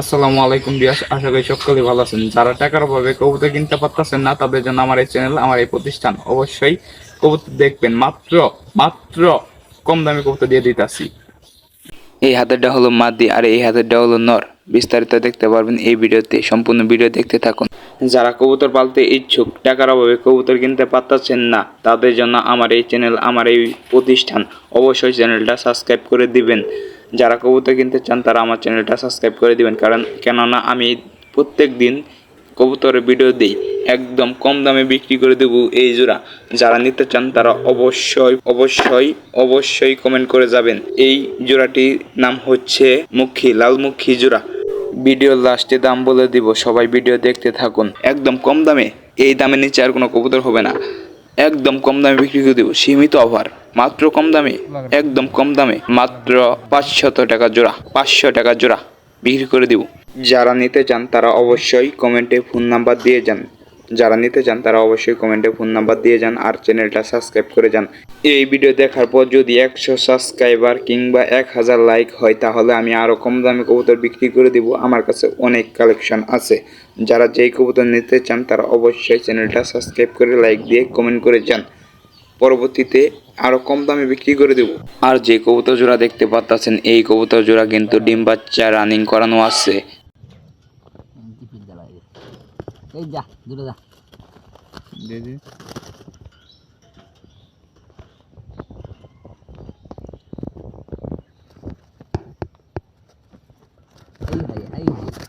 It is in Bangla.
আসসালামু আলাইকুম বিয়াস, আশা করি সকলে ভালো আছেন। যারা টাকার অভাবে কবুতর কিনতে পারতেছেন না, তাদের জন্য আমার এই চ্যানেল আমার এই প্রতিষ্ঠান অবশ্যই কবুতর দেখবেন। মাত্র মাত্র কম দামে কবুতর দিয়ে দিতেছি। এই হাতেরটা হলো মাদি আর এই হাতেরটা হলো নর। বিস্তারিত দেখতে পারবেন এই ভিডিওতে, সম্পূর্ণ ভিডিও দেখতে থাকুন। যারা কবুতর পালতে ইচ্ছুক, টাকার অভাবে কবুতর কিনতে পারতেছেন না, তাদের জন্য আমার এই চ্যানেল আমার এই প্রতিষ্ঠান অবশ্যই চ্যানেলটা সাবস্ক্রাইব করে দিবেন। যারা কবুতর কিনতে চান, তারা আমার চ্যানেলটা সাবস্ক্রাইব করে দিবেন। কারণ, কেননা আমি প্রত্যেক দিন কবুতরের ভিডিও দিই। একদম কম দামে বিক্রি করে দেবো এই জোড়া। যারা নিতে চান তারা অবশ্যই অবশ্যই অবশ্যই কমেন্ট করে যাবেন। এই জোড়াটির নাম হচ্ছে মুখী লালমুখী জোড়া। ভিডিও লাস্টে দাম বলে দিব, সবাই ভিডিও দেখতে থাকুন। একদম কম দামে, এই দামের নিচে আর কোনো কবুতর হবে না। একদম কম দামে বিক্রি করে দেবো, সীমিত অফার মাত্র কম দামে, একদম কম দামে, মাত্র পাঁচশত টাকা জোড়া, পাঁচশো টাকা জোড়া বিক্রি করে দিব। যারা নিতে চান তারা অবশ্যই কমেন্টে ফোন নাম্বার দিয়ে যান। যারা নিতে চান, তারা অবশ্যই কমেন্টে ফোন নাম্বার দিয়ে যান আর চ্যানেলটা সাবস্ক্রাইব করে যান। এই ভিডিও দেখার পর যদি একশো সাবস্ক্রাইবার কিংবা এক হাজার লাইক হয়, তাহলে আমি আরও কম দামে কবুতর বিক্রি করে দিব। আমার কাছে অনেক কালেকশন আছে। যারা যেই কবুতর নিতে চান, তারা অবশ্যই চ্যানেলটা সাবস্ক্রাইব করে লাইক দিয়ে কমেন্ট করে যান। পরবর্তীতে আরও কম দামে বিক্রি করে দেব। আর যে কবুতর জোড়া দেখতে পাচ্ছেন এই কবুতর জোড়া কিন্তু ডিম বাচ্চা রানিং করানো আছে। এই যা দূরে যা দে দে এই ভাই এই ভাই